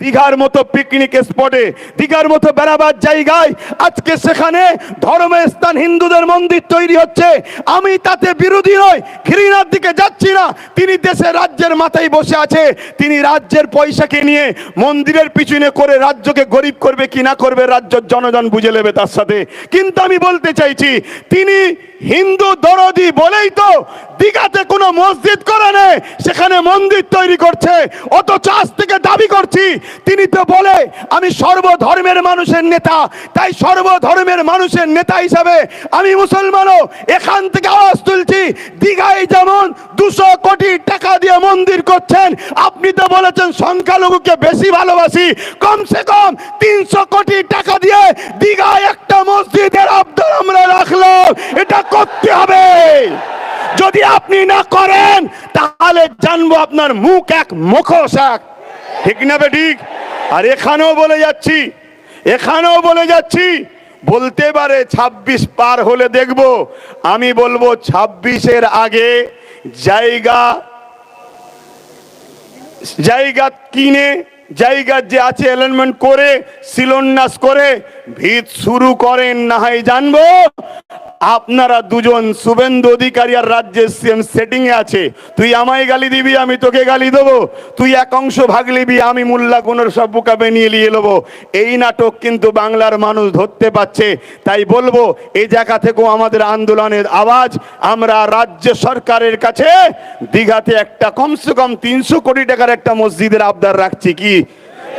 দীঘার মতো পিকনিক স্পটে দীঘার মতো বেড়াবার জায়গায়, আজকে সেখানে ধর্মের স্থান হিন্দুদের মন্দির তৈরি হচ্ছে। আমি তাতে বিরোধী নয় ঘৃণার দিকে যাচ্ছি না। তিনি দেশের রাজ্যের মাথায় বসে আছে। তিনি রাজ্যের পয়সাকে নিয়ে মন্দিরের পিছনে করে রাজ্যকে গরিব করবে কি না করবে, রাজ্যের জনগণ বুঝে নেবে তার সাথে। কিন্তু আমি বলতে চাইছি, তিনি হিন্দু দরদি বলেই তো দীঘাতে কোনো মসজিদ করে নেই সেখানে মন্দির তৈরি করছে। অথচ আজ থেকে দাবি করছি তিনি তো বলে, আমি সর্বধর্মের মানুষের নেতা। তাই সর্বধর্মের মানুষের নেতা হিসাবে আমি মুসলমানও এখান থেকে আওয়াজ তুলছি, দীঘায় যেমন দুশো কোটি টাকা দিয়ে মন্দির করছেন, আপনি তো বলেছেন সংখ্যালঘুকে বেশি ভালোবাসি, কমসে কম তিনশো কোটি টাকা দিয়ে দীঘায় একটা মসজিদের আবদার আমরা রাখলাম, এটা করতে হবে। যদি আপনি না করেন, তাহলে জানব আপনার মুখ এক মুখোশ এক। ঠিক না বেঠিক আর এখানেও বলে যাচ্ছি, এখানেও বলে যাচ্ছি, বলতে পারে ২৬ পার হলে দেখব। আমি বলব ছাব্বিশের আগে জায়গা জায়গা কিনে জায়গার যে আছে অ্যালাইনমেন্ট করে, শিলান্যাস করে, ভিত শুরু করেন না হয় জানব। আপনারা দুজন শুভেন্দু অধিকারী আর রাজ্যের সিএম সেটিং এ আছে। তুই আমায় গালি দিবি, আমি তোকে গালি দেবো। তুই এক অংশ ভাগ নিবি, আমি মোল্লা কোনোর সব বুকা নিয়ে নিয়ে নেব। এই নাটক কিন্তু বাংলার মানুষ ধরতে পাচ্ছে তাই বলব এই জায়গা থেকেও আমাদের আন্দোলনের আওয়াজ, আমরা রাজ্য সরকারের কাছে দীঘাতে একটা কমসে কম তিনশো কোটি টাকার একটা মসজিদের আবদার রাখছি। কি?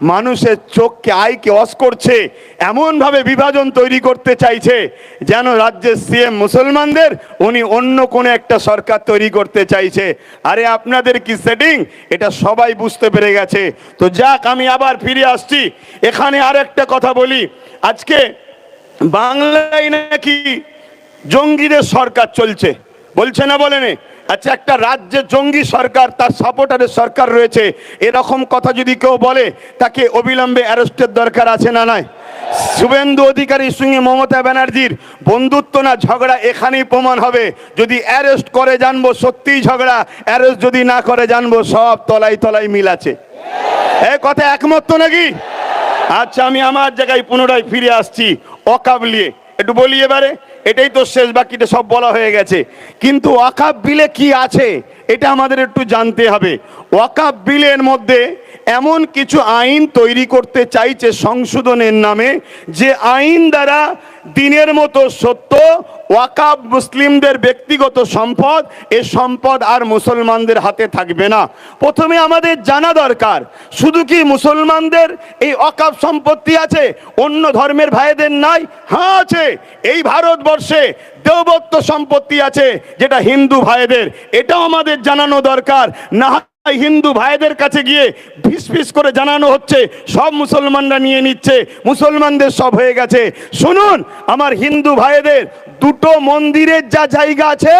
মানুষের চোখকে আয়কে অস করছে, এমনভাবে বিভাজন তৈরি করতে চাইছে যেন রাজ্যের সিএম মুসলমানদের উনি অন্য কোনো একটা সরকার তৈরি করতে চাইছে। আরে আপনাদের কি সেটিং এটা সবাই বুঝতে পেরে গেছে। তো যাক, আমি আবার ফিরে আসছি। এখানে আর একটা কথা বলি। আজকে বাংলায় নাকি জঙ্গিদের সরকার চলছে। বলছে না বলেনি আচ্ছা একটা রাজ্যে জঙ্গি সরকার, তার সাপোর্টারের সরকার রয়েছে, এরকম কথা যদি কেউ বলে, তাকে অবিলম্বে অ্যারেস্টের দরকার আছে না নয় শুভেন্দু অধিকারীর সঙ্গে মমতা ব্যানার্জির বন্ধুত্ব না ঝগড়া এখানেই প্রমাণ হবে। যদি অ্যারেস্ট করে জানব সত্যিই ঝগড়া, অ্যারেস্ট যদি না করে জানব সব তলাই তলাই মিল আছে। এ কথা একমত তো নাকি? আচ্ছা আমি আমার জায়গায় পুনরায় ফিরে আসছি, অকাবলিয়ে। একটু বলি এবারে এটাই তো শেষ, বাকিটা সব বলা হয়ে গেছে। কিন্তু ওয়াকাব বিলে কি আছে, এটা আমাদের একটু জানতে হবে। ওয়াকাব বিলের মধ্যে এমন কিছু আইন তৈরি করতে চাইছে সংশোধনের নামে, যে আইন দ্বারা দিনের মতো সত্য, ওয়াকাব মুসলিমদের ব্যক্তিগত সম্পদ, এ সম্পদ আর মুসলমানদের হাতে থাকবে না। প্রথমে আমাদের জানা দরকার, শুধু কি মুসলমানদের এই অকাব সম্পত্তি আছে, অন্য ধর্মের ভাইদের নাই? হ্যাঁ আছে। এই ভারতবর্ষে দেবত্ব সম্পত্তি আছে, যেটা হিন্দু ভাইদের। এটাও আমাদের জানানো দরকার। না হিন্দু ভাইদের কাছে গিয়ে ফিস ফিস করে জানানো হচ্ছে, সব মুসলমানরা নিয়ে নিচ্ছে, মুসলমানদের সব হয়ে গেছে। শুনুন, আমার হিন্দু ভাইদের দুটো মন্দিরের যা জায়গা আছে,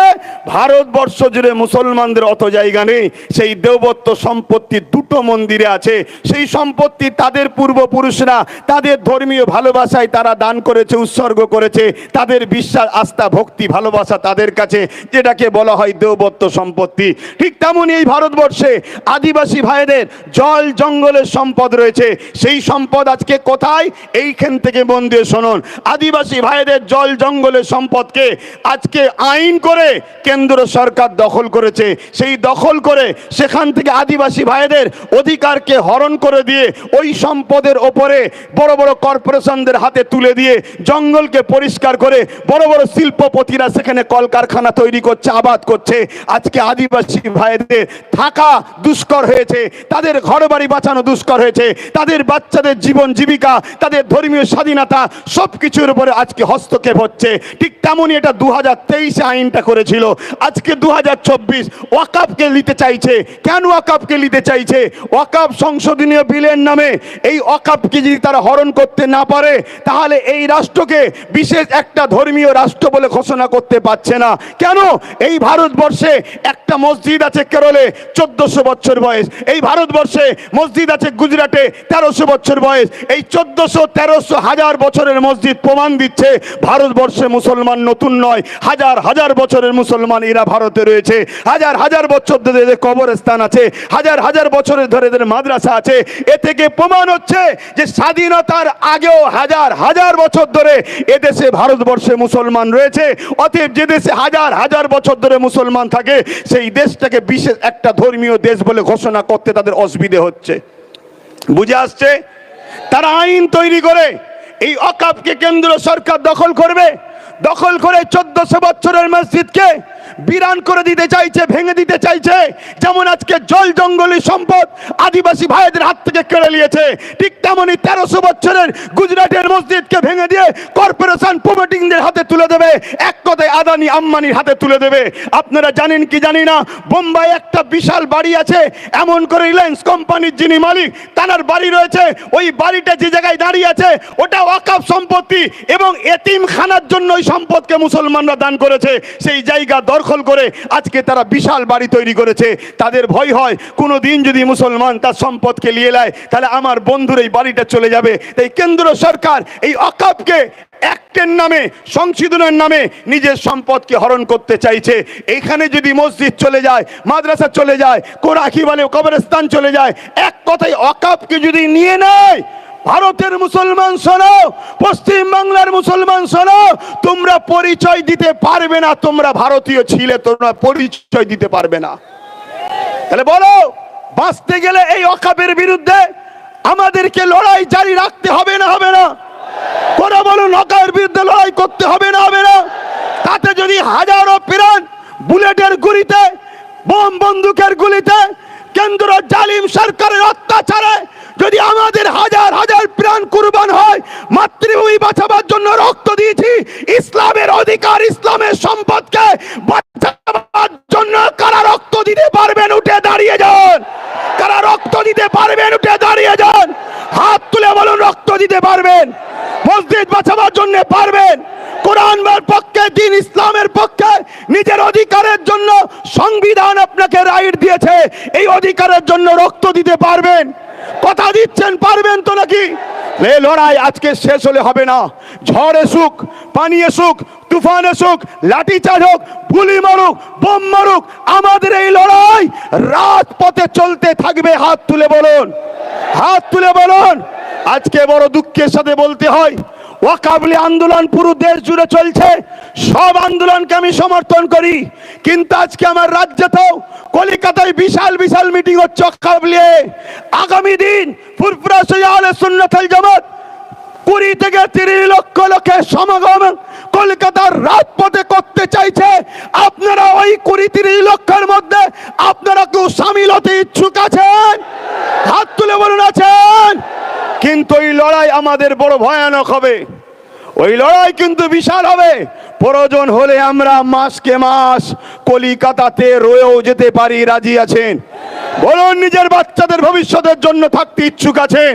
ভারতবর্ষ জুড়ে মুসলমানদের অত জায়গা নেই, সেই দেবত্ব সম্পত্তি দুটো মন্দিরে আছে। সেই সম্পত্তি তাদের পূর্বপুরুষরা, তাদের ধর্মীয় ভালোবাসায় তারা দান করেছে, উৎসর্গ করেছে, তাদের বিশ্বাস, আস্থা, ভক্তি, ভালোবাসা তাদের কাছে, যেটাকে বলা হয় দেবত্ব সম্পত্তি। ঠিক তেমনই এই ভারতবর্ষে আদিবাসী ভাইদের জল জঙ্গলের সম্পদ রয়েছে। সেই সম্পদ আজকে কোথায়? এইখান থেকে মন দিয়ে শুনুন। আদিবাসী ভাইদের জল জঙ্গলের সম্পদকে আজকে আইন করে কেন্দ্র সরকার দখল করেছে। সেই দখল করে সেখান থেকে আদিবাসী ভাইদের অধিকারকে হরণ করে দিয়ে ওই সম্পদের ওপরে বড় বড় কর্পোরেশনদের হাতে তুলে দিয়ে জঙ্গলকে পরিষ্কার করে বড় বড় শিল্পপতিরা সেখানে কলকারখানা তৈরি করছে, আবাদ করছে। আজকে আদিবাসী ভাইদের থাকা দুষ্কর হয়েছে, তাদের ঘর বাড়ি বাঁচানো দুষ্কর হয়েছে, তাদের বাচ্চাদের জীবন জীবিকা, তাদের ধর্মীয় স্বাধীনতা সব কিছুর উপরে আজকে হস্তক্ষেপ হচ্ছে। ঠিক তেমনই এটা দু হাজার তেইশে আইনটা করেছিল। আজকে দু হাজার চব্বিশ ওয়াকাপকে নিতে চাইছে। কেন ওয়াকাপকে নিতে চাইছে? ওয়াকাপ সংশোধনীয় বিলের নামে। এই ওয়াকাপকে যদি তারা হরণ করতে না পারে, তাহলে এই রাষ্ট্রকে বিশেষ একটা ধর্মীয় রাষ্ট্র বলে ঘোষণা করতে পারছে না। কেন? এই ভারতবর্ষে একটা মসজিদ আছে কেরলে, চোদ্দশো বছর বয়স। এই ভারতবর্ষে মসজিদ আছে গুজরাটে, তেরোশো বছর বয়স। এই চোদ্দশো, তেরোশো হাজার বছরের মসজিদ প্রমাণ দিচ্ছে, ভারতবর্ষে মুসলমান নতুন নয়। হাজার হাজার বছরের মুসলমান এরা ভারতে রয়েছে। হাজার হাজার বছর ধরে এদের কবরস্থান আছে। হাজার হাজার বছরের ধরে এদের মাদ্রাসা আছে। এ থেকে প্রমাণ হচ্ছে যে স্বাধীনতার আগেও হাজার হাজার বছর ধরে এদেশে, ভারতবর্ষে মুসলমান রয়েছে। অতএব যে দেশে হাজার হাজার বছর ধরে মুসলমান থাকে, সেই দেশটাকে বিশেষ একটা ধর্মীয় দেশ বলে ঘোষণা করতে তাদের অসুবিধে হচ্ছে। বুঝে আসছে? তারা আইন তৈরি করে এই অকাপকে কেন্দ্র সরকার দখল করবে। দখল করে চোদ্দশো বছরের মসজিদকে বিরান করে দিতে চাইছে, ভেঙে দিতে চাইছে। যেমন আজকে জল জঙ্গলি সম্পদ আদিবাসী ভাইদের হাত থেকে কেড়ে নিয়েছে, ঠিক তেমনই তেরোশো বছরের গুজরাটের মসজিদকে ভেঙে দিয়ে কর্পোরেশন প্রমোটিংদের হাতে তুলে দেবে, এক কথায় আদানি আম্বানির হাতে তুলে দেবে। আপনারা জানেন কি জানি না, বোম্বাই একটা বিশাল বাড়ি আছে, এমন করে রিলায়েন্স কোম্পানির যিনি মালিক তার বাড়ি রয়েছে, ওই বাড়িটা যে জায়গায় দাঁড়িয়ে আছে ওটা ওয়াকাফ সম্পত্তি এবং এতিম খানার জন্য ওই সম্পদকে মুসলমানরা দান করেছে, সেই জায়গা দখল করে আজকে তারা বিশাল বাড়ি তৈরি করেছে। তাদের ভয় হয় কোনো দিন যদি মুসলমান তার সম্পদকে নিয়ে নেয়, তাহলে আমার বন্ধুর এই বাড়িটা চলে যাবে। তাই কেন্দ্র সরকার এই অকাপকে অ্যাক্টের নামে, সংশোধনের নামে নিজের সম্পদকে হরণ করতে চাইছে। এইখানে যদি মসজিদ চলে যায়, মাদ্রাসা চলে যায় কোরাকি বলে কবরস্থান চলে যায়, এক কথায় অকাপকে যদি নিয়ে নেয় ভারতের মুসলমান শোনো পশ্চিম বাংলার মুসলমান শোনো, তোমরা পরিচয় দিতে পারবে না, তোমরা ভারতীয় ছিলে, তোমরা পরিচয় দিতে পারবে না। তাহলে বলো, বাঁচতে গেলে এই অকাপের বিরুদ্ধে আমাদেরকে লড়াই জারি রাখতে হবে না হবে না? করে বলুন অকাপের বিরুদ্ধে লড়াই করতে হবে না হবে না? তাতে যদি হাজারো প্রাণ বুলেটের গুলিতে, বোম বন্দুকের গুলিতে কেন্দ্র জালিম সরকারের অত্যাচারে যদি আমাদের হাজার হাজার প্রাণ কুরবান হয়, মাতৃভূমি বাঁচাবার জন্য রক্ত দিয়েছি, ইসলামের অধিকার, ইসলামের সম্পদকে বাঁচাবার জন্য কারা রক্ত দিতে পারবেন, উঠে দাঁড়িয়ে যান। কারা রক্ত দিতে পারবেন, উঠে দাঁড়িয়ে যান। হাত তুলে বলুন, রক্ত দিতে পারবেন। মসজিদ বাঁচাবার জন্য পারবেন। কোরআনের পক্ষে, দিন ইসলামের পক্ষে, নিজের অধিকারের জন্য সংবিধান আপনাকে রাইট দিয়েছে। এই অধিকারের জন্য রক্ত দিতে পারবেন। কথা দিচ্ছেন, পারবেন তো নাকি? এ লড়াই আজকে শেষ হলে হবে না। ঝড় এসুক পানি এসুক তুফান এসুক লাঠি চার্জ হোক, গুলি মারুক, বোম মারুক, আমাদের এই লড়াই রাত পথে চলতে থাকবে। হাত তুলে বলুন, হাত তুলে বলুন। আজকে বড় দুঃখের সাথে বলতে হয় ওয়াকাবলি আন্দোলন পুরো দেশ জুড়ে চলছে। সব আন্দোলনকে আমি সমর্থন করি। কিন্তু আজকে আমার রাজ্যতেও কলিকাতায় বিশাল বিশাল মিটিং হচ্ছে ওয়াকাবলি আগামী দিন ফুরফুরা সৈয়ালে সুন্নতল জামাত কুড়ি থেকে তিরিশ লক্ষ লোকের সমাগম কলকাতার রাজপথে করতে চাইছে। আপনারা ওই কুড়ি, তিরিশ লক্ষের মধ্যে আপনারা কেউ সামিল হতে ইচ্ছুক আছেন? হাত তুলে বলুন, আছেন? কিন্তু এই লড়াই আমাদের বড় ভয়ানক হবে। ওই লড়াই কিন্তু বিশাল হবে। প্রয়োজন হলে আমরা মাসকে মাস কলিকাতাতে রয়েও যেতে পারি, রাজি আছেন? বলুন, নিজের বাচ্চাদের ভবিষ্যতের জন্য থাকতে ইচ্ছুক আছেন?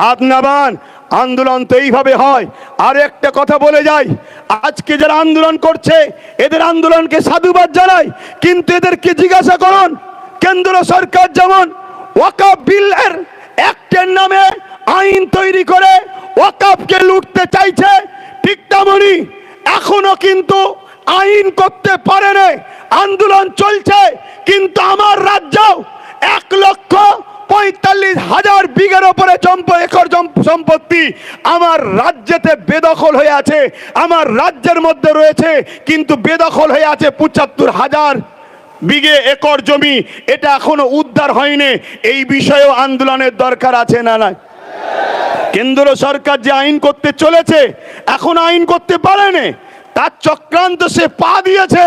হাত নাবান আন্দোলন তো এইভাবে হয়। আর একটা কথা বলে যাই, আজকে যারা আন্দোলন করছে, এদের আন্দোলনকে সাধুবাদ জানাই, কিন্তু এদেরকে জিজ্ঞাসা করুন, কেন্দ্র সরকার যেমন ওয়াকাফ বিলের অ্যাক্টের নামে আইন তৈরি করে ওয়াকাফকে লুটতে চাইছে ঠিক তেমনই এখনও কিন্তু আইন করতে পারে আন্দোলন চলছে, কিন্তু আমার রাজ্য এক লক্ষ পঁয়তাল্লিশ হাজার বিঘের ওপরে একর সম্পত্তি আমার রাজ্যেতে বেদখল হয়ে আছে। আমার রাজ্যের মধ্যে রয়েছে, কিন্তু বেদখল হয়ে আছে পঁচাত্তর হাজার বিঘে একর জমি। এটা এখনও উদ্ধার হয়নি। এই বিষয়েও আন্দোলনের দরকার আছে না না কেন্দ্র সরকার যে আইন করতে চলেছে, এখন আইন করতে পারেনি, তার চক্রান্ত সে পা দিয়েছে,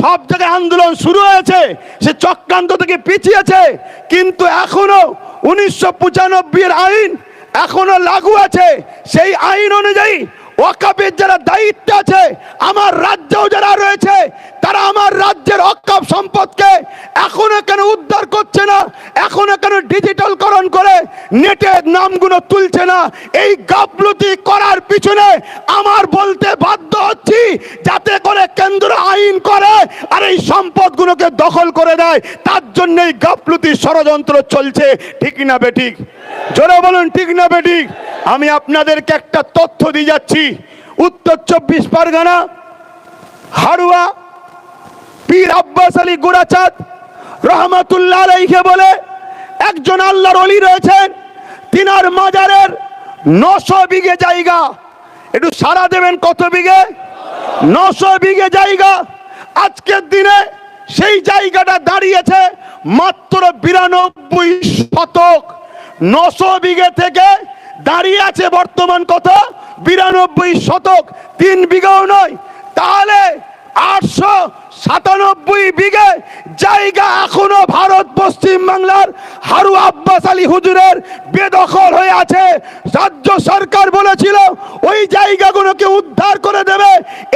সব জায়গায় আন্দোলন শুরু হয়েছে, সে চক্রান্ত থেকে পিছিয়েছে, কিন্তু এখনও উনিশশো পঁচানব্বই আইন এখনও লাগু আছে, সেই আইন অনুযায়ী ওয়াকাবের যারা দায়িত্ব আছে, আমার রাজ্যেও যারা রয়েছে, তারা আমার রাজ্যের অকাপ সম্পদকে এখনও কেন উদ্ধার করছে না, এখনও কেন ডিজিটালকরণ করে নেটের নামগুলো তুলছে না? এই গাফলতি করার পিছনে আমার বলতে বাধ্য হচ্ছি, যাতে করে কেন্দ্র আইন করে আর এই সম্পদগুলোকে দখল করে দেয়। তার জন্য এই গাফলতি ষড়যন্ত্র চলছে। ঠিক না বেঠিক জোরে বলুন, ঠিক না বেঠিক? আমি আপনাদেরকে একটা তথ্য দিয়ে যাচ্ছি। উত্তর চব্বিশ পরগনা হারুয়া পীর আব্বাস আলী গুড়াচাঁদ রহমাতুল্লাহ আলাইকে বলে একজন আল্লাহর অলি রয়েছেন। তিনার মাজারের নশো বিঘে জায়গা। একটু সারা দেবেন কত বিঘে? নশো বিঘে জায়গা। আজকের দিনে সেই জায়গাটা দাঁড়িয়েছে মাত্র বিরানব্বই শতক। নশো বিঘে থেকে দাঁড়িয়ে আছে বর্তমান কত বিরানব্বই শতক তিন বিঘাও নয়। তাহলে আটশো সাতানব্বই বিঘে জায়গা এখনও ভারত পশ্চিম বাংলার হারু আব্বাস আলী হুজুরের বেদখল হয়ে আছে। রাজ্য সরকার বলেছিল, ওই জায়গাগুলোকে উদ্ধার করে দেবে।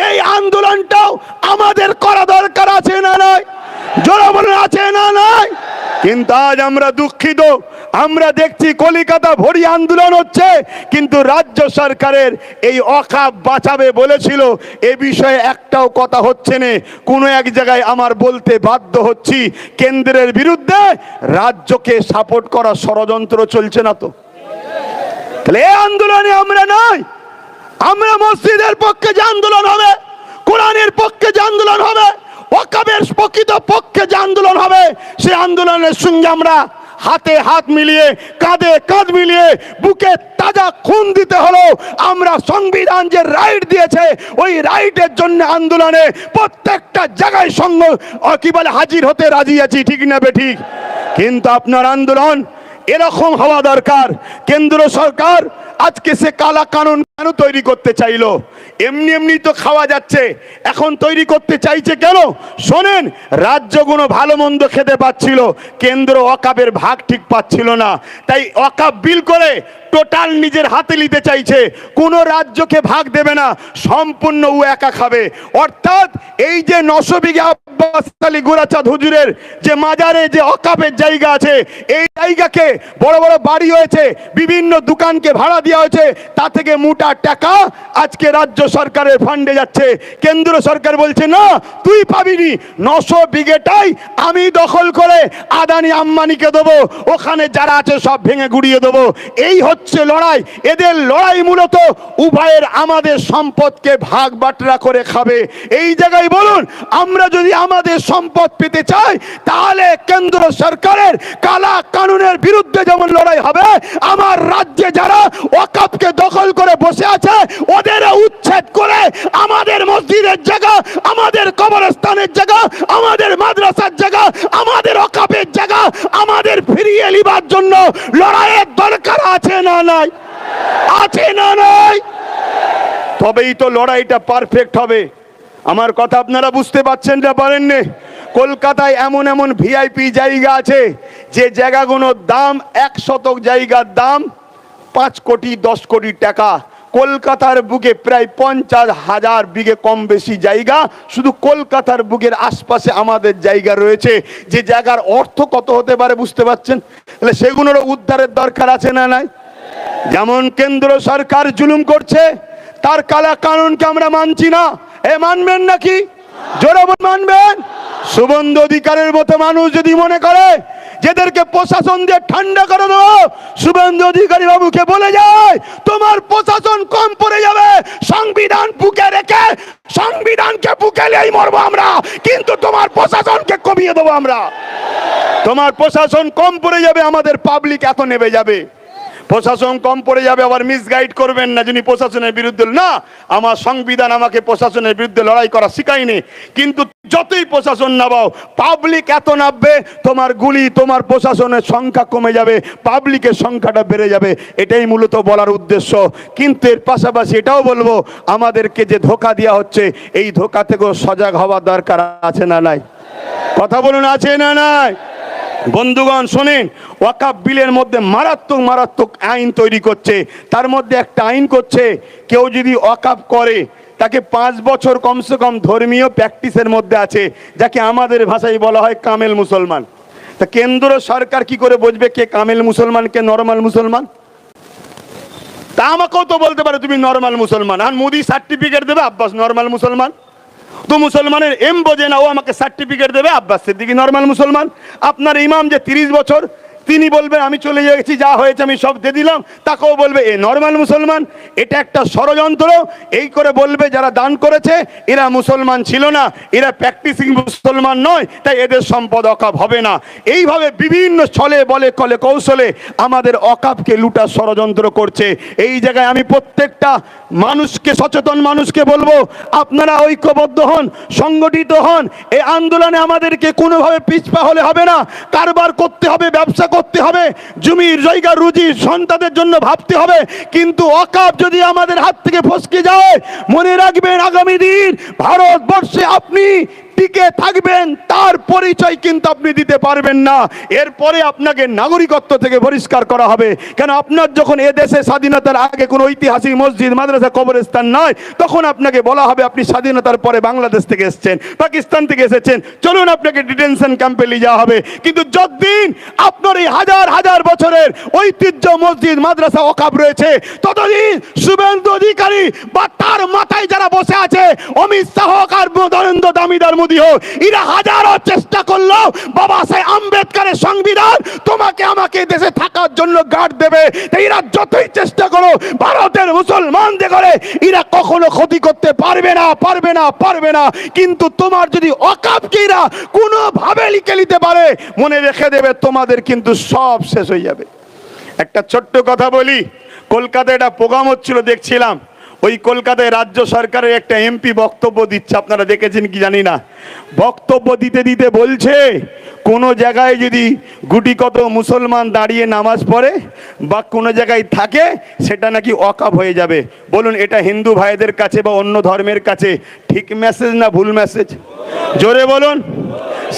এই আন্দোলনটাও আমাদের করা দরকার আছে না নয় আছে না নয় কিন্তু আজ আমরা দুঃখিত। আমরা দেখছি কলিকাতা ভরি আন্দোলন হচ্ছে, কিন্তু রাজ্য সরকারের এই বাঁচাবে বলেছিল। এ বিষয়ে একটাও কথা হচ্ছে না। কোনো এক জায়গায় আমার বলতে বাধ্য হচ্ছি, কেন্দ্রের বিরুদ্ধে রাজ্যকে সাপোর্ট করা ষড়যন্ত্র চলছে না তো। তাহলে এই আন্দোলনে আমরা নয় আমরা মসজিদের পক্ষে যে আন্দোলন হবে, কোরআনের পক্ষে যে আন্দোলন হবে ওয়াকাবের প্রকৃত পক্ষে যে আন্দোলন হবে সে আন্দোলনের সঙ্গে আমরা হাতে হাত মিলিয়ে, কাঁধে কাঁধ মিলিয়ে বুকে তাজা খুন দিতে হলো আমরা সংবিধান যে রাইট দিয়েছে, ওই রাইটের জন্য আন্দোলনে প্রত্যেকটা জায়গায় সঙ্গ কি বলে, হাজির হতে রাজি আছি, ঠিক না বে ঠিক? কিন্তু আপনার আন্দোলন এরকম হওয়া দরকার। কেন্দ্র সরকার আজকে সে কালা কানুন কেন তৈরি করতে চাইলো? এমনি এমনি তো খাওয়া যাচ্ছে। এখন তৈরি করতে চাইছে কেন? শোনেন রাজ্যগুলো ভালো মন্দ খেতে পাচ্ছিল, কেন্দ্র অকাবের ভাগ ঠিক পাচ্ছিল না। তাই অকাব বিল করে টোটাল নিজের হাতে নিতে চাইছে। কোনো রাজ্যকে ভাগ দেবে না, সম্পূর্ণ ও একা খাবে। অর্থাৎ এই যে নশো বিঘা আব্বাস আলী গুরাচাঁদ হুজুরের যে মাজারে যে অকাপের জায়গা আছে, এই জায়গাকে বড় বড় বাড়ি হয়েছে, বিভিন্ন দোকানকে ভাড়া দেওয়া হয়েছে, তা থেকে মোটা টাকা আজকে রাজ্য সরকারের ফান্ডে যাচ্ছে। কেন্দ্র সরকার বলছে, না, তুই পাবিনি, নশো বিঘেটাই আমি দখল করে আদানি আম্বানিকে দেবো, ওখানে যারা আছে সব ভেঙে গুড়িয়ে দেবো। এই হচ্ছে লড়াই, এদের লড়াই মূলত উভয়ের আমাদের সম্পদকে ভাগ বাটরা করে খাবে। এই জায়গায় বলুন, আমরা যদি আমাদের সম্পদ পেতে চাই, তাহলে কেন্দ্র সরকারের কালা কানুনের বিরুদ্ধে যেমন লড়াই হবে, আমার রাজ্যে যারা ওয়াকাপকে দখল করে বসে আছে ওদের উচ্ছেদ করে আমাদের মসজিদের জায়গা, আমাদের কবরস্থানের জায়গা, আমাদের মাদ্রাসার জায়গা, আমাদের ওয়াকাপের জায়গা, আমাদের ফিরিয়ে নিবার জন্য লড়াইয়ের দরকার আছে না নাই? আছে না নাই? তবেই তো লড়াইটা পারফেক্ট হবে। আমার কথা আপনারা বুঝতে পারছেন না পারেননি? কলকাতায় এমন এমন ভিআইপি জায়গা আছে, যে জায়গাগুলোর দাম এক শতক জায়গার দাম পাঁচ কোটি, দশ কোটি টাকা। কলকাতার বুকে প্রায় পঞ্চাশ হাজার বিঘে কম বেশি জায়গা। শুধু কলকাতার বুকের আশপাশে আমাদের জায়গা রয়েছে। যে জায়গার অর্থ কত হতে পারে বুঝতে পারছেন? তাহলে সেগুলোরও উদ্ধারের দরকার আছে না নাই? যেমন কেন্দ্র সরকার জুলুম করছে, তার কালা কানুনকে আমরা মানছি না। এ মানবেন নাকি? জোরে মানবেন? সুবন্ধ অধিকারের মতো মানুষ যদি মনে করে, যেদেরকে প্রশাসন দিয়ে ঠান্ডা করে দেবো শুভেন্দু অধিকারী বাবুকে বলে যায়, তোমার প্রশাসন কম পড়ে যাবে, সংবিধান বুকে রেখে, সংবিধানকে বুকে নিয়েই মরবো আমরা, কিন্তু তোমার প্রশাসনকে কমিয়ে দেবো আমরা। তোমার প্রশাসন কম পড়ে যাবে, আমাদের পাবলিক এত নেবে যাবে। প্রশাসন কম পড়ে যাবে, আবার মিসগাইড করবেন না যিনি প্রশাসনের বিরুদ্ধে। না, আমার সংবিধান আমাকে প্রশাসনের বিরুদ্ধে লড়াই করা শিখায়নি। কিন্তু যতই প্রশাসন নামাও পাবলিক এত নামবে, তোমার গুলি, তোমার প্রশাসনের সংখ্যা কমে যাবে পাবলিকের সংখ্যাটা বেড়ে যাবে। এটাই মূলত বলার উদ্দেশ্য। কিন্তু এর পাশাপাশি এটাও বলব, আমাদেরকে যে ধোকা দেওয়া হচ্ছে, এই ধোকা থেকেও সজাগ হওয়ার দরকার আছে না নাই? কথা বলুন, আছে না নাই? বন্ধুগণ, শোনেন ওয়াকাব বিলের মধ্যে মারাত্মক মারাত্মক আইন তৈরি করছে। তার মধ্যে একটা আইন করছে, কেউ যদি ওয়াকাব করে, তাকে পাঁচ বছর কমসে কম ধর্মীয় প্র্যাকটিসের মধ্যে আছে, যাকে আমাদের ভাষায় বলা হয় কামেল মুসলমান। তা কেন্দ্র সরকার কি করে বুঝবে কে কামেল মুসলমান, কে নর্মাল মুসলমান? তা আমাকেও তো বলতে পারে তুমি নর্মাল মুসলমান। আর মোদি সার্টিফিকেট দেবে, আব্বাস, নর্মাল মুসলমান? তো মুসলমানের এম বোঝে না, ও আমাকে সার্টিফিকেট দেবে। আব্বাস সিদ্দিকি নর্মাল মুসলমান। আপনার ইমাম যে তিরিশ বছর, তিনি বলবেন, আমি চলে গেছি, যা হয়েছে আমি সব দিয়ে দিলাম। তাকেও বলবে, এ নর্মাল মুসলমান, এটা একটা ষড়যন্ত্র। এই করে বলবে, যারা দান করেছে, এরা মুসলমান ছিল না। এরা প্র্যাকটিসিং মুসলমান নয়, তাই এদের সম্পদ অকাপ হবে না। এইভাবে বিভিন্ন ছলে বলে, কলে কৌশলে আমাদের অকাপকে লুটার ষড়যন্ত্র করছে। এই জায়গায় আমি প্রত্যেকটা মানুষকে, সচেতন মানুষকে বলব, আপনারা ঐক্যবদ্ধ হন, সংগঠিত হন। এই আন্দোলনে আমাদেরকে কোনোভাবে পিছপা হলে হবে না, কারবার করতে হবে, ব্যবসা করতে হবে, জমির জায়গা, রুজি, সন্তানদের জন্য ভাবতে হবে। কিন্তু অকাপ যদি আমাদের হাত থেকে ফসকে যায়, মনে রাখবেন আগামী দিন ভারতবর্ষে আপনি টিকে থাকবেন, তার পরিচয় কিন্তু আপনি দিতে পারবেন না। এরপরে আপনাকে নাগরিকত্ব থেকে বহিষ্কার করা হবে। কেন আপনার যখন এ দেশে স্বাধীনতার আগে কোনো ঐতিহাসিক মসজিদ, মাদ্রাসা, কবরস্থান নয় তখন আপনাকে বলা হবে আপনি স্বাধীনতার পরে বাংলাদেশ থেকে এসেছেন, পাকিস্তান থেকে এসেছেন। চলুন আপনাকে ডিটেনশন ক্যাম্পে নিয়ে যাওয়া হবে। কিন্তু যতদিন আপনার এই হাজার হাজার বছরের ঐতিহ্য মসজিদ, মাদ্রাসা অকাপ রয়েছে, ততদিন শুভেন্দু অধিকারী বা তার মাথায় যারা বসে আছে, অমিত শাহ আর নরেন্দ্র দামিদার মোদী হোক এরা হাজারো চেষ্টা করল, বাবা সাহেব আম্বেদকরের সংবিধান তোমাকে আমাকে দেশে থাকার জন্য গার্ড দেবে। এরা যতই চেষ্টা করো ভারতের মুসলমানদের করে এরা কখনো ক্ষতি করতে পারবে না পারবে না পারবে না। কিন্তু তোমার যদি অকাপকে এরা কোনোভাবে লিখে নিতে পারে, মনে রেখে দেবে তোমাদের কিন্তু সব শেষ হয়ে যাবে। একটা ছোট্ট কথা বলি, কলকাতায় একটা প্রোগ্রাম হচ্ছিল, দেখছিলাম। ওই কলকাতায় রাজ্য সরকারের একটা এমপি বক্তব্য দিচ্ছে, আপনারা দেখেছেন কি জানি না? বক্তব্য দিতে দিতে বলছে, কোনো জায়গায় যদি গুটি কত মুসলমান দাঁড়িয়ে নামাজ পড়ে বা কোনো জায়গায় থাকে, সেটা নাকি অকাপ হয়ে যাবে। বলুন, এটা হিন্দু ভাইদের কাছে বা অন্য ধর্মের কাছে ঠিক মেসেজ না ভুল মেসেজ জোরে বলুন।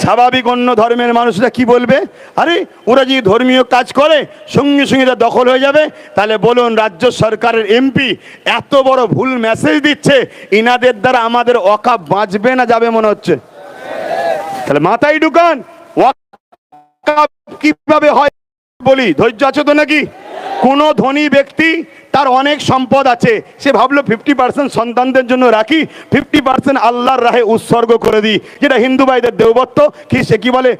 স্বাভাবিক অন্য ধর্মের মানুষরা কি বলবে? আরে, ওরা যদি ধর্মীয় কাজ করে, সঙ্গে সঙ্গে তা দখল হয়ে যাবে। তাহলে বলুন, রাজ্য সরকারের এমপি এত বড় ভুল মেসেজ দিচ্ছে, ইনাদের দ্বারা আমাদের অকাপ বাঁচবে না যাবে মনে হচ্ছে? তাহলে মাথায় ঢুকান কীভাবে হয় বলি, ধৈর্য আছে তো নাকি? কোনো ধনী ব্যক্তি তার অনেক সম্পদ আছে। সে ভাবলো ফিফটি পার্সেন্ট সন্তানদের জন্য রাখি ফিফটি পার্সেন্ট আল্লাহর রাহে উৎসর্গ করে দিই। যেটা হিন্দু ভাইদের দেবত্ব, কি সে কি বলে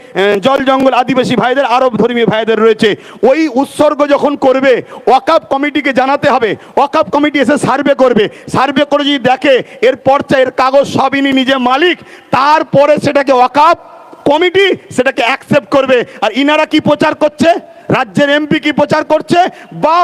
জল জঙ্গল আদিবাসী ভাইদের, আরব ধর্মী ভাইদের রয়েছে। ওই উৎসর্গ যখন করবে ওয়াকাপ কমিটিকে জানাতে হবে। ওয়াকাপ কমিটি এসে সার্ভে করবে। সার্ভে করে যদি দেখে, এর পর্চা, এর কাগজ সবইনি নিজে মালিক, তারপরে সেটাকে ওয়াকাপ কমিটি সেটাকে অ্যাকসেপ্ট করবে। আর ইনারা কি প্রচার করছে? রাজ্যের এমপি কি প্রচার করছে? বা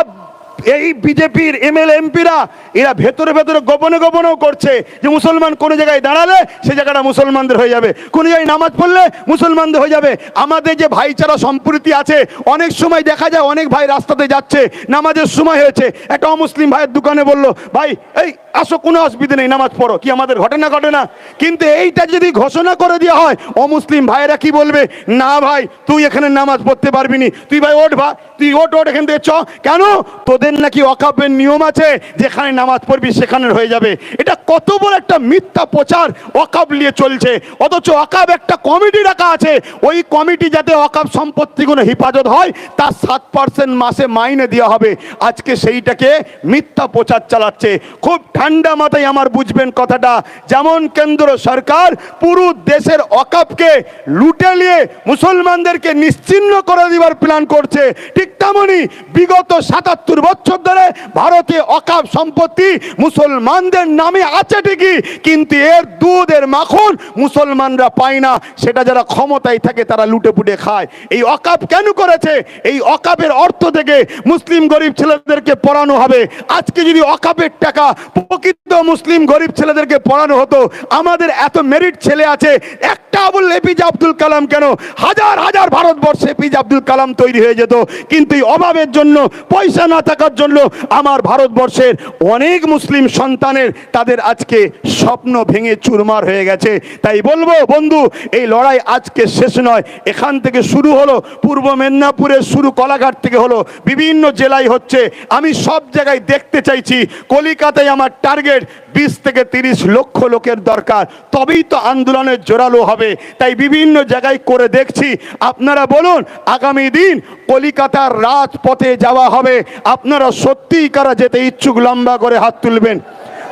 এই বিজেপির এমএলএ, এমপিরা, এরা ভেতরে ভেতরে গোপনে গোপনেও করছে যে মুসলমান কোনো জায়গায় দাঁড়ালে সে জায়গাটা মুসলমানদের হয়ে যাবে। কোনো জায়গায় নামাজ পড়লে মুসলমানদের হয়ে যাবে। আমাদের যে ভাইচারা সম্প্রীতি আছে, অনেক সময় দেখা যায় অনেক ভাই রাস্তাতে যাচ্ছে, নামাজের সময় হয়েছে। একটা অমুসলিম ভাইয়ের দোকানে বলল, ভাই, এই, আসো, কোনো অসুবিধা নেই, নামাজ পড়ো। কি আমাদের ঘটনা ঘটে না? কিন্তু এইটা যদি ঘোষণা করে দেওয়া হয়, অমুসলিম ভাইয়েরা কি বলবে? না ভাই, তুই এখানে নামাজ পড়তে পারবি তুই ভাই, ওঠ ভা তুই ওঠ ওঠ, এখান থেকে চ। কেন? তোদের নাকি অকাপের নিয়ম আছে? যেখানে নামাজ পড়বি সেখানে হয়ে যাবে। এটা কত বড় একটা মিথ্যা প্রচার অকাপ নিয়ে চলছে। অথচ অকাপ একটা কমিটি রাখা আছে। ওই কমিটি যাতে অকাপ সম্পত্তিগুলো হেফাজত হয়, তার সাত পার্সেন্ট মাসে মাইনে দেওয়া হবে। আজকে সেইটাকে মিথ্যা প্রচার চালাচ্ছে। খুব ঠান্ডা মাথায় আমার বুঝবেন কথাটা। যেমন কেন্দ্র সরকার পুরো দেশের অকাপকে লুটে নিয়ে মুসলমানদেরকে নিশ্চিহ্ন করে দেওয়ার প্ল্যান করছে, ঠিক তেমনই বিগত সাতাত্তর বছর ধরে ভারতে অকাপ সম্পত্তি মুসলমানদের নামে আছে ঠিকই, কিন্তু এর দুধ এর মাখন মুসলমানরা পায় না। সেটা যারা ক্ষমতায় থাকে, তারা লুটে পুটে খায়। এই অকাপ কেন করেছে? এই অকাপের অর্থ থেকে মুসলিম গরিব ছেলেদেরকে পড়ানো হবে। আজকে যদি অকাপের টাকা প্রকৃত মুসলিম গরিব ছেলেদেরকে পড়ানো হতো, আমাদের এত মেরিট ছেলে আছে, একটা বললে এপিজে আব্দুল কালাম কেন? হাজার হাজার ভারতবর্ষে এপিজে আব্দুল কালাম তৈরি হয়ে যেত। কিন্তু এই অভাবের জন্য পয়সা না থাকার জন্য আমার ভারতবর্ষের অনেক মুসলিম সন্তানের তাদের আজকে স্বপ্ন ভেঙে চুরমার হয়ে গেছে। তাই বলব, বন্ধু, এই লড়াই আজকে শেষ নয়। এখান থেকে শুরু হলো, পূর্ব মেদিনীপুরের শুরু কলাঘাট থেকে হলো। বিভিন্ন জেলায় হচ্ছে। আমি সব জায়গায় দেখতে চাইছি। কলিকাতায় আমার টার্গেট বিশ থেকে তিরিশ লক্ষ লোকের দরকার। তবেই তো আন্দোলনের জোরালো হবে। তাই বিভিন্ন জায়গায় করে দেখছি। আপনারা বলুন, আগামী দিন কলিকাতার রাজপথে যাওয়া হবে। আপনারা সত্যিই কারা যেতে ইচ্ছুক, লম্বা করে হাত তুলবেন।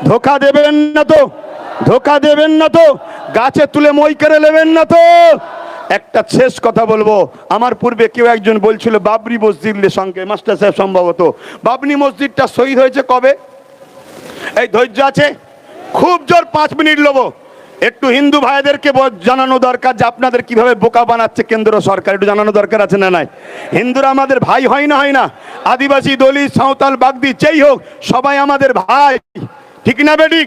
ধোকা দেবেন না তো, ধোকা দেবেন না তো, গাছে তুলে মই করে নেবেন না তো। একটা শেষ কথা বলব, আমার পূর্বে কেউ একজন বলছিল, বাবরি মসজিদের সঙ্গে, মাস্টার সাহেব সম্ভবত। বাবরি মসজিদটা শহীদ হয়েছে কবে? এই ধৈর্য আছে? খুব জোর পাঁচ মিনিট লোবো একটু হিন্দু ভাইদেরকে জানানো দরকার যে আপনাদের কীভাবে বোকা বানাচ্ছে কেন্দ্র সরকার। একটু জানানো দরকার আছে না নাই? হিন্দুরা আমাদের ভাই হয় না হয় না? আদিবাসী, দলিত, সাঁওতাল, বাগদি, যেই হোক, সবাই আমাদের ভাই। ঠিক না বেঠিক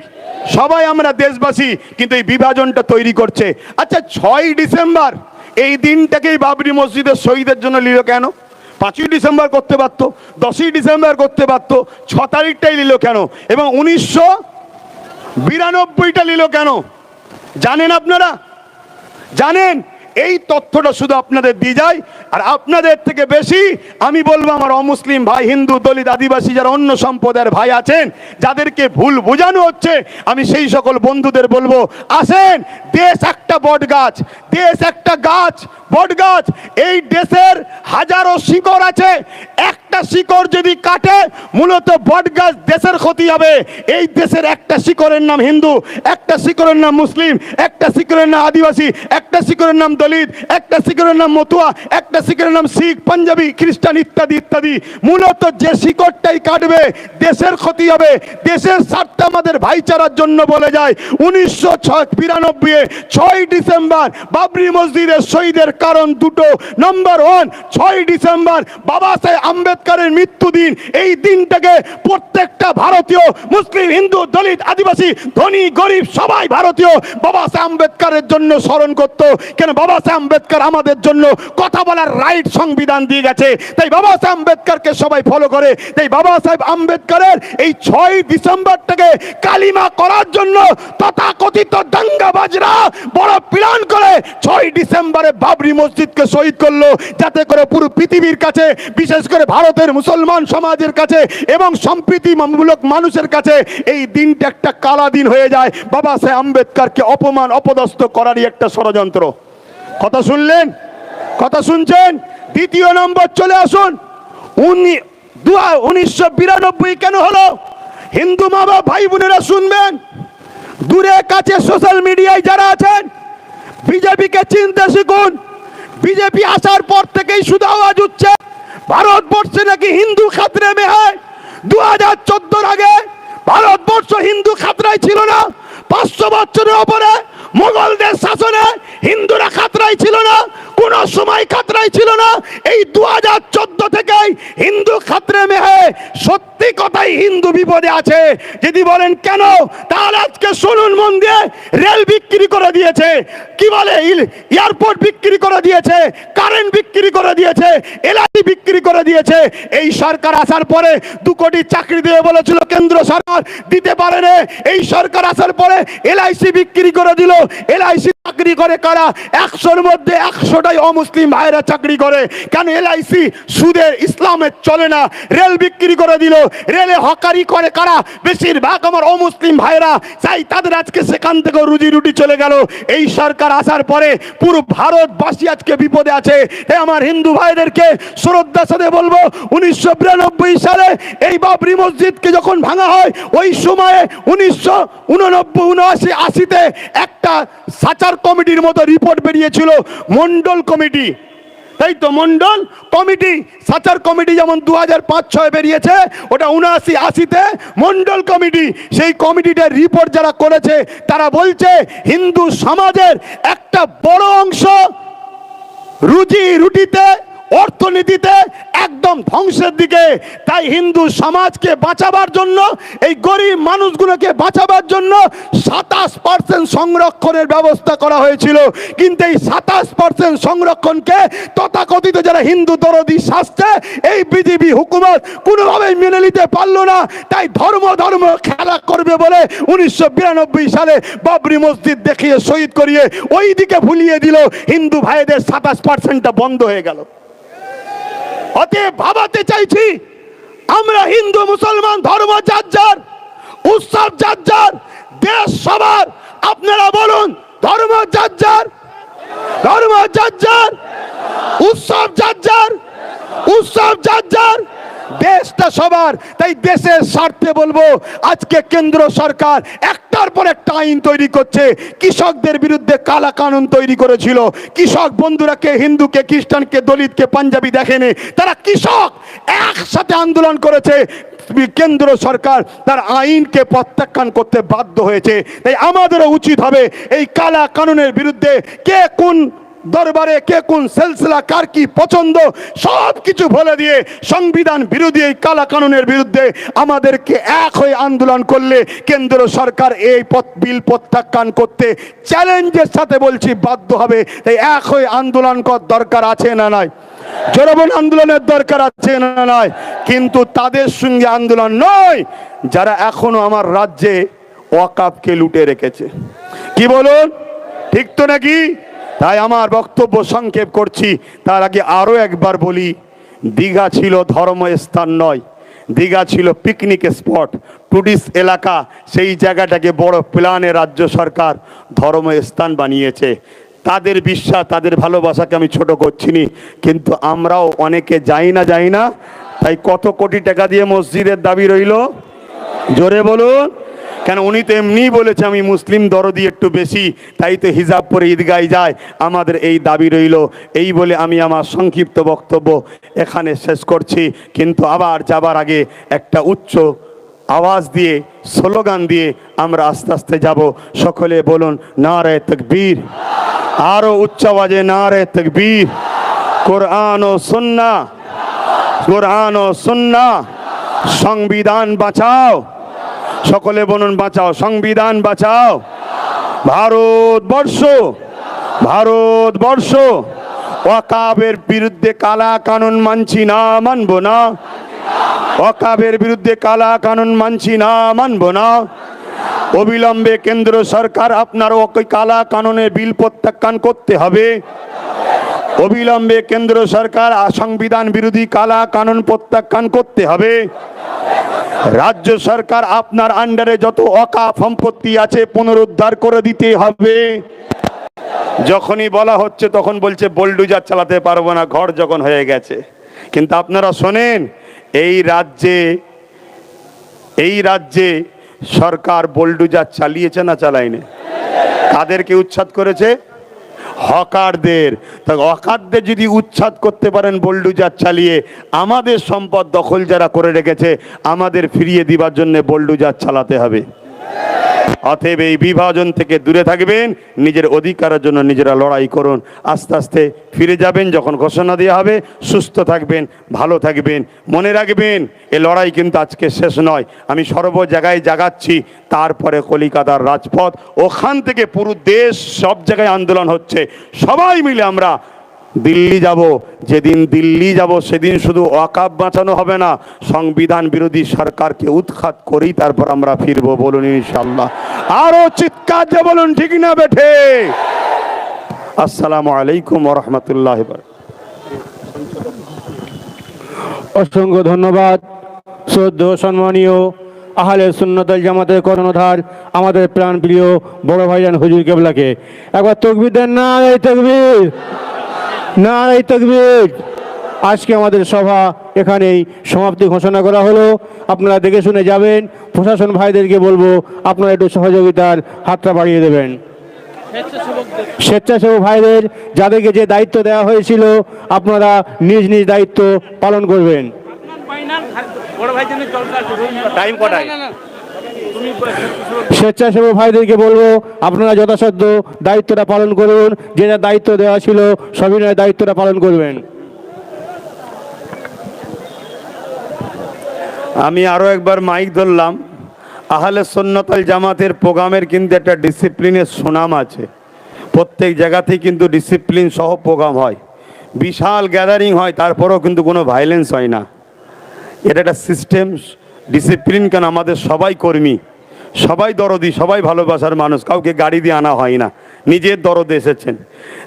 সবাই আমরা দেশবাসী, কিন্তু এই বিভাজনটা তৈরি করছে। আচ্ছা ছয় ডিসেম্বর, এই দিনটাকেই বাবরি মসজিদের শহীদের জন্য নিল কেন? পাঁচই ডিসেম্বর করতে পারতো, দশই ডিসেম্বর করতে পারতো, ছ তারিখটাই নিল কেন? এবং উনিশশো বিরানব্বইটা নিল কেন? জানেন আপনারা? জানেন, এই তথ্যটা শুধু আপনাদের দিয়ে যায়, আর আপনাদের থেকে বেশি আমি বলব আমার অমুসলিম ভাই, হিন্দু দলিত আদিবাসী যারা অন্য সম্প্রদায়ের ভাই আছেন, যাদেরকে ভুল বোঝানো হচ্ছে, আমি সেই সকল বন্ধুদের বলব, আসেন, দেশ একটা বট গাছ দেশ একটা গাছ বট গাছ এই দেশের হাজারো শিকড় আছে একটা শিকড় যদি কাটে, মূলত বট গাছ দেশের ক্ষতি হবে। এই দেশের একটা শিকড়ের নাম হিন্দু, একটা শিকড়ের নাম মুসলিম, একটা শিকড়ের নাম আদিবাসী, একটা শিকড়ের নাম দলিত, একটা শিকড়ের নাম মতুয়া, একটা শিকড়ের নাম শিখ, পাঞ্জাবি, খ্রিস্টান ইত্যাদি ইত্যাদি। মূলত যে শিকড়টাই কাটবে, দেশের ক্ষতি হবে। দেশের স্বার্থ আমাদের ভাইচারার জন্য বলে যায়। উনিশশো ছয় বিরানব্বই ছয় ডিসেম্বর, বাবরি মসজিদের শহীদের কারণ দুটো। নম্বর ওয়ান, ছয় ডিসেম্বর, বাবা সাহেব আম্বেদকরের মৃত্যু দিন এই দিনটাকে প্রত্যেকটা ভারতীয় মুসলিম, হিন্দু, দলিত, আদিবাসী, ধনী, গরিব, সবাই ভারতীয় বাবা সাহেব আম্বেদকরের জন্য স্মরণ করত। কেন বাবা সাহেব আম্বেদকর আমাদের জন্য কথা বলার রাইট সংবিধান দিয়ে গেছে। তাই বাবা সাহেব আম্বেদকরকে সবাই ফলো করে। তাই বাবা সাহেব আম্বেদকরের এই ছয় ডিসেম্বরটাকে কালিমা করার জন্য তথাকথিত দাঙ্গাবাজরা বড় প্ল্যান করে ছয় ডিসেম্বরে বাবরি মসজিদকে শহীদ করল। যাতে করে পুরো পৃথিবীর কাছে, বিশেষ করে ভারতের মুসলমান সমাজের কাছে এবং সম্প্রীতিমূলক মানুষের কাছে এই দিনটা একটা কালা দিন হয়ে যায়। বাবা সাহেব আম্বেদকরকে অপমান, অপদস্থ করারই একটা ষড়যন্ত্র। কথা শুনলেন? কথা শুনছেন? দ্বিতীয় নম্বর, চলে আসুন। উনি দু উনিশশো বিরানব্বই কেন হলো? হিন্দু মা বাবা ভাই বোনেরা শুনবেন? দূরে কাছে সোশ্যাল মিডিয়ায় যারা আছেন, বিজেপিকে চিনতে শিখুন। বিজেপি আসার পর থেকেই শুধু আওয়াজ উঠছে। ভারতবর্ষে নাকি হিন্দু খাতরে মে হয় দু হাজার চোদ্দোর আগে ভারতবর্ষ হিন্দু খাতরায় ছিল না। পাঁচশো বছরের ওপরে মোগলদের শাসনে হিন্দুরা খাতরায় ছিল না। কোন সময় খাতরাই ছিল না। এই দু হাজার চোদ্দ থেকেই হিন্দু খাতরে মেহে সত্যি কথাই হিন্দু বিপদে আছে। যদি বলেন কেন, তাহলে আজকে শুনুন মন দিয়ে, রেল বিক্রি করে দিয়েছে। কি বলে এয়ারপোর্ট বিক্রি করে দিয়েছে, কারেন্ট বিক্রি করে দিয়েছে এলআইসি বিক্রি করে দিয়েছে। এই সরকার আসার পরে দু কোটি চাকরি দেবে বলেছিল, কেন্দ্র সরকার দিতে পারেনি এই সরকার আসার পরে এলআইসি বিক্রি করে দিল। এলআইসি চাকরি করে কারা? একশোর মধ্যে একশোটাই অমুসলিম ভাইরা চাকরি করে, কেন এলআইসি সুদের ইসলামের চলে না? রেল বিক্রি করে দিল, রেলে হকারি করে কারা? বেশিরভাগ আমার অমুসলিম ভাইরা চাই তাদের আজকে সেখান থেকে রুজি রুটি চলে গেল। এই সরকার আসার পরে পুরো ভারতবাসী আজকে বিপদে আছে। এ আমার হিন্দু ভাইদেরকে শ্রদ্ধার সাথে বলব, উনিশশো বিরানব্বই সালে এই বাবরি মসজিদকে যখন ভাঙা হয়, ওই সময়ে উনিশশো উননব্বই, উনআশি, আশিতে একটা সাচার কমিটির মতো রিপোর্ট বেরিয়েছিল। মন্ডল কমিটি। তাই তো মন্ডল কমিটি, সাচার কমিটি যেমন দু হাজার পাঁচ ছয় বেরিয়েছে, ওটা উনআশি, আশিতে মন্ডল কমিটি। সেই কমিটিটার রিপোর্ট যারা করেছে, তারা বলছে হিন্দু সমাজের একটা বড় অংশ রুজি রুটিতে অর্থনীতিতে একদম ধ্বংসের দিকে। তাই হিন্দু সমাজকে বাঁচাবার জন্য, এই গরিব মানুষগুলোকে বাঁচাবার জন্য সাতাশ পার্সেন্ট সংরক্ষণের ব্যবস্থা করা হয়েছিল। কিন্তু এই সাতাশ পার্সেন্ট সংরক্ষণকে তথাকথিত যারা হিন্দু দরদি শাস্তে, এই বিজেপি হুকুমত কোনোভাবেই মেনে নিতে পারল না। তাই ধর্ম ধর্ম খেলা করবে বলে উনিশশো বিরানব্বই সালে বাবরি মসজিদ দেখিয়ে শহীদ করিয়ে ওই দিকে ভুলিয়ে দিল। হিন্দু ভাইদের সাতাশ পার্সেন্টটা বন্ধ হয়ে গেল। অতএব ভাবাতে চাইছি, আমরা হিন্দু, মুসলমান, ধর্ম, যার উৎসব, যার দেশ, সবার, আপনারা বলুন, ধর্ম যার ধর্ম যার উৎসব যার উৎসব যার দেশটা সবার, তাই দেশের স্বার্থে বলব, আজকে কেন্দ্র সরকার একটার পর একটা আইন তৈরি করছে। কৃষকদের বিরুদ্ধে কালা কানুন তৈরি করেছিল। কৃষক বন্ধুরা কে হিন্দুকে খ্রিস্টানকে দলিতকে পাঞ্জাবি দেখেনি। তারা কৃষক একসাথে আন্দোলন করেছে। কেন্দ্র সরকার তার আইনকে প্রত্যাখ্যান করতে বাধ্য হয়েছে। তাই আমাদেরও উচিত হবে এই কালা কানুনের বিরুদ্ধে কে কোন দরবারে, কে কোন সেলসিলা, কার কি পছন্দ সব কিছু বলে দিয়ে সংবিধান বিরোধী এই কালা কানুনের বিরুদ্ধে আমাদেরকে এক হয়ে আন্দোলন করলে কেন্দ্র সরকার এই বিল প্রত্যাখ্যান করতে চ্যালেঞ্জের সাথে বলছি বাধ্য হবে। তাই এক হয়ে আন্দোলন কর দরকার আছে না নাই? জনগণ আন্দোলনের দরকার আছে না নাই? কিন্তু তাদের সঙ্গে আন্দোলন নয়, যারা এখনও আমার রাজ্যে ওয়াকাপকে লুটে রেখেছে। কি বলুন? ঠিক তো নাকি? তাই আমার বক্তব্য সংক্ষেপ করছি। তার আগে আরও একবার বলি, দীঘা ছিল ধর্মস্থান নয়। দীঘা ছিল পিকনিক স্পট টুরিস্ট এলাকা। সেই জায়গাটাকে বড় প্ল্যানে রাজ্য সরকার ধর্মস্থান বানিয়েছে। তাদের বিশ্বাস, তাদের ভালোবাসাকে আমি ছোট করছি নি কিন্তু আমরাও অনেকে যাই না যাই না। তাই কত কোটি টাকা দিয়ে মসজিদের দাবি রইল? জোরে বলুন। কেন উনি তো এমনিই বলেছে, আমি মুসলিম দরদি একটু বেশি, তাই তো হিজাব পরে ঈদগায় যায়। আমাদের এই দাবি রইল। এই বলে আমি আমার সংক্ষিপ্ত বক্তব্য এখানে শেষ করছি, কিন্তু আবার যাবার আগে একটা উচ্চ আওয়াজ দিয়ে, স্লোগান দিয়ে আমরা আস্তে আস্তে যাব। সকলে বলুন না রে তকবীর। আরও উচ্চ আওয়াজে না রে তকবীর। কোরআন ও সুন্না। কোরআন ও সুন্না। সংবিধান বাঁচাও। সকলে বলুন, বাঁচাও। সংবিধান বাঁচাও। ভারতবর্ষ। ভারতবর্ষ। ওয়াকাবের বিরুদ্ধে কালা কানুন মানছি না, মানব না। ওয়াকাবের বিরুদ্ধে কালা কানুন মানছি না, মানব না। অবিলম্বে কেন্দ্র সরকার আপনার কালা কানুনের বিল প্রত্যাখ্যান করতে হবে। অবিলম্বে কেন্দ্র সরকার সংবিধান বিরোধী কালা কানুন প্রত্যাখ্যান করতে হবে। রাজ্য সরকার আপনার আন্ডারে যত অকা সম্পত্তি আছে পুনরুদ্ধার করে দিতে হবে। যখনই বলা হচ্ছে তখন বলছে বোল্ডুজার চালাতে পারব না, ঘর যখন হয়ে গেছে। কিন্তু আপনারা শোনেন এই রাজ্যে এই রাজ্যে সরকার বোল্ডুজার চালিয়েছে না চালায়নি? তাদেরকে উচ্ছাদ করেছে? হকারদের। হকারদের যদি উচ্ছাদ করতে পারেন বোল্ডুজার চালিয়ে, আমাদের সম্পদ দখল যারা করে রেখেছে, আমাদের ফিরিয়ে দিবার জন্য বোল্ডুজার চালাতে হবে। অতএব এই বিভাজন থেকে দূরে থাকবেন, নিজের অধিকারের জন্য নিজেরা লড়াই করুন। আস্তে আস্তে ফিরে যাবেন, যখন ঘোষণা দেওয়া হবে, সুস্থ থাকবেন, ভালো থাকবেন। মনে রাখবেন, এ লড়াই কিন্তু আজকে শেষ নয়। আমি সর্ব জায়গায় জাগাচ্ছি, তারপরে কলিকাতার রাজপথ। ওখান থেকে পুরো দেশ সব জায়গায় আন্দোলন হচ্ছে। সবাই মিলে আমরা দিল্লি যাব, যেদিন দিল্লি যাব, সেদিন শুধু ওয়াকাব বাঁচানো হবে না, সংবিধান বিরোধী সরকারকে উৎখাত করেই তারপর আমরা ফিরবো বলুন ইনশাল্লাহ আরও চিৎকার দিয়ে বলুন, ঠিক না বেঠে? আসসালামু আলাইকুম রহমতুল্লাহ অসংখ্য ধন্যবাদ। শ্রদ্ধ, সম্মানীয় আহলে সুন্নতল জামাতের কর্ণধার, আমাদের প্রাণপ্রিয় বড় ভাইজান হুজুর কেবলাকে। একবার তকবির দেন না, এই তকবির। না এই তকবির। আজকে আমাদের সভা এখানেই সমাপ্তি ঘোষণা করা হলো। আপনারা দেখে শুনে যাবেন প্রশাসন ভাইদেরকে বলব আপনারা একটু সহযোগিতার হাতটা বাড়িয়ে দেবেন। স্বেচ্ছাসেবক ভাইদের যাদেরকে যে দায়িত্ব দেওয়া হয়েছিল আপনারা নিজ নিজ দায়িত্ব পালন করবেন। টাইম কটায়? স্বেচ্ছাসেবক ভাইদেরকে বলব, আপনারা যথাসাধ্য দায়িত্বটা পালন করুন। যেটা দায়িত্ব দেওয়া ছিল সবিনয় দায়িত্বটা পালন করবেন। আমি আরও একবার মাইক ধরলাম। আহলে সন্ন্যতাল জামাতের প্রোগ্রামের কিন্তু একটা ডিসিপ্লিনের সুনাম আছে। প্রত্যেক জায়গাতেই কিন্তু ডিসিপ্লিন সহ প্রোগ্রাম হয়। বিশাল গ্যাদারিং হয়, তারপরেও কিন্তু কোনো ভাইলেন্স হয় না। এটা একটা সিস্টেম ডিসিপ্লিন কেন? আমাদের সবাই কর্মী। সবাই দরদি, সবাই ভালোবাসার মানুষ। কাউকে গাড়ি দিয়ে আনা হয় না। নিজের দরদে এসেছেন।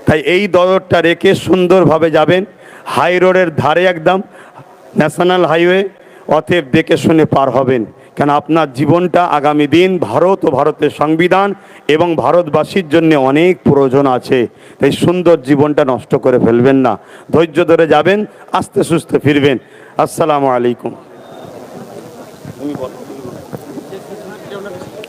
তাই এই দরদটা রেখে সুন্দরভাবে যাবেন। হাই রোডের ধারে একদম ন্যাশনাল হাইওয়ে অতএব দেখে শুনে পার হবেন। কেন? আপনার জীবনটা আগামী দিন ভারত ও ভারতের সংবিধান এবং ভারতবাসীর জন্য অনেক প্রয়োজন আছে। তাই সুন্দর জীবনটা নষ্ট করে ফেলবেন না। ধৈর্য ধরে যাবেন, আস্তে সুস্থে ফিরবেন। আসসালামু আলাইকুম। তুমি বলো